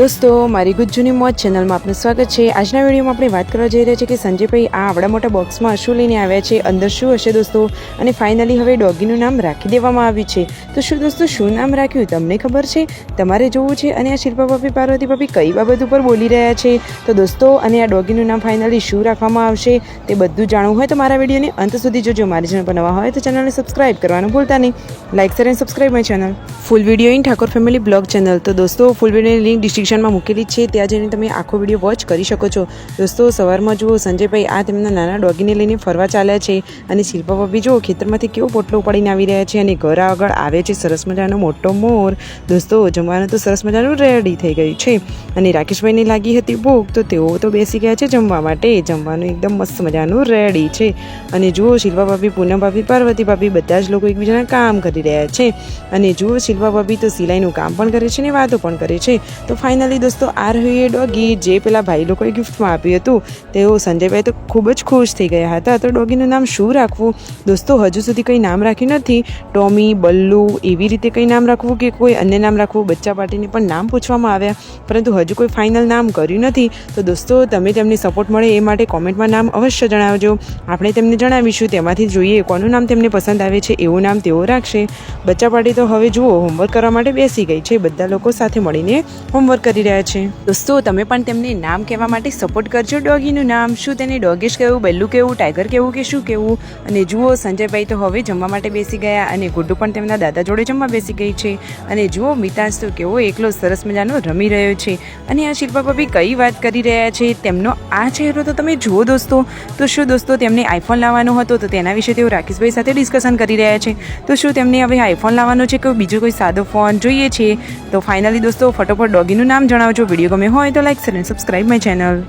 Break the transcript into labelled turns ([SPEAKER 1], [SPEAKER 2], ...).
[SPEAKER 1] દોસ્તો, મારી ગુજ્જુની મોજ ચેનલમાં આપનું સ્વાગત છે. આજના વિડીયોમાં આપણે વાત કરવા જઈ રહ્યા છીએ કે સંજયભાઈ આ આવડા મોટા બોક્સમાં શું લઈને આવ્યા છે, અંદર શું હશે દોસ્તો? અને ફાઇનલી હવે ડોગીનું નામ રાખી દેવામાં આવ્યું છે. તો શું દોસ્તો, શું નામ રાખ્યું તમને ખબર છે? તમારે જોવું છે અને આ શિલ્પા પાપી પાર્વતી ભાભી કઈ બાબત ઉપર બોલી રહ્યા છે? તો દોસ્તો, અને આ ડોગીનું નામ ફાઇનલી શું રાખવામાં આવશે તે બધું જાણવું હોય તો મારા વિડીયોને અંત સુધી જોજો. મારી ચેનલ પર નવા હોય તો ચેનલને સબસ્ક્રાઇબ કરવાનું ભૂલતા નહીં. લાઇક શેર અને subscribe my channel full video in Thakor family vlog channel તો દોસ્તો ફૂલ વિડીયોની લિંક ડિસ્ક્રિપ્શનમાં મૂકેલી છે. ત્યાં જઈને તમે આખો વીડિયો વોચ કરી શકો છો. દોસ્તો, સવારમાં જુઓ, સંજયભાઈ આ તેમના નાના ડોગીને લઈને ફરવા ચાલ્યા છે અને શિલ્પા ભાભી જુઓ, ખેતરમાંથી કેવો પોટલો ઉપાડીને આવી રહ્યા છે અને ઘર આગળ આવે છે સરસ મજાનો મોટો મોર. દોસ્તો, જમવાનું તો સરસ મજાનું રેડી થઈ ગયું છે. અને રાકેશભાઈને લાગી હતી ભૂખ, તો તેઓ તો બેસી ગયા છે જમવા માટે. જમવાનું એકદમ મસ્ત મજાનું રેડી છે. અને જુઓ, શિલ્પા ભાભી, પૂનમ ભાભી, પાર્વતી ભાભી બધા જ લોકો એકબીજાના કામ કરી રહ્યા છે. અને જુઓ, શિલ્પા ભાભી તો સિલાઈનું કામ પણ કરે છે ને વાતો પણ કરે છે. તો ફાઇનલી દોસ્તો આ રહ્યું એ ડોગી જે પેલા ભાઈ લોકોએ ગિફ્ટમાં આપ્યું હતું, તેઓ સંજયભાઈ તો ખૂબ જ ખુશ થઈ ગયા હતા. તો ડોગીનું નામ શું રાખવું? દોસ્તો, હજુ સુધી કંઈ નામ રાખ્યું નથી. ટોમી, બલ્લુ, એવી રીતે કંઈ નામ રાખવું કે કોઈ અન્ય નામ રાખવું? બચ્ચા પાર્ટીને પણ નામ પૂછવામાં આવ્યા. પરંતુ હજુ કોઈ ફાઇનલ નામ કર્યું નથી. તો દોસ્તો, તમે તેમને સપોર્ટ મળે એ માટે કોમેન્ટમાં નામ અવશ્ય જણાવજો. આપણે તેમને જણાવીશું. તેમાંથી જોઈએ કોનું નામ તેમને પસંદ આવે છે, એવું નામ તેઓ રાખશે. બચ્ચા પાર્ટી તો હવે જુઓ હોમવર્ક કરવા માટે બેસી ગઈ છે. બધા લોકો સાથે મળીને હોમવર્ક કરી રહ્યા છે. દોસ્તો, તમે પણ તેમને નામ કહેવા માટે સપોર્ટ કરજો. ડોગીનું નામ શું, તેને ડોગીશ કહેવું બેલું કહેવું ટાઈગર કહેવું કે શું કહેવું અને જુઓ, સંજયભાઈ તો હવે જમવા માટે બેસી ગયા અને ગુડ્ડુ પણ તેમના દાદા જોડે જમવા બેસી ગઈ છે. અને જુઓ, મિતાંશ તો કેવો એકલો સરસ મજાનો રમી રહ્યો છે. અને આ શિલ્પા ભાભી કઈ વાત કરી રહ્યા છે, તેમનો આ ચહેરો તો તમે જુઓ દોસ્તો. તો શું દોસ્તો, તેમને આઈફોન લાવવાનો હતો, તો તેના વિશે તેઓ રાકેશભાઈ સાથે ડિસ્કશન કરી રહ્યા છે. તો શું તેમને હવે આઈફોન લાવવાનો છે કે બીજો કોઈ સાદો ફોન જોઈએ છે? તો ફાઇનલી દોસ્તો, ફટોફટ ડોગીનું નામ જણાવજો. વીડિયો ગમે હોય તો લાઈક શેર અને સબસ્ક્રાઈબ માય ચેનલ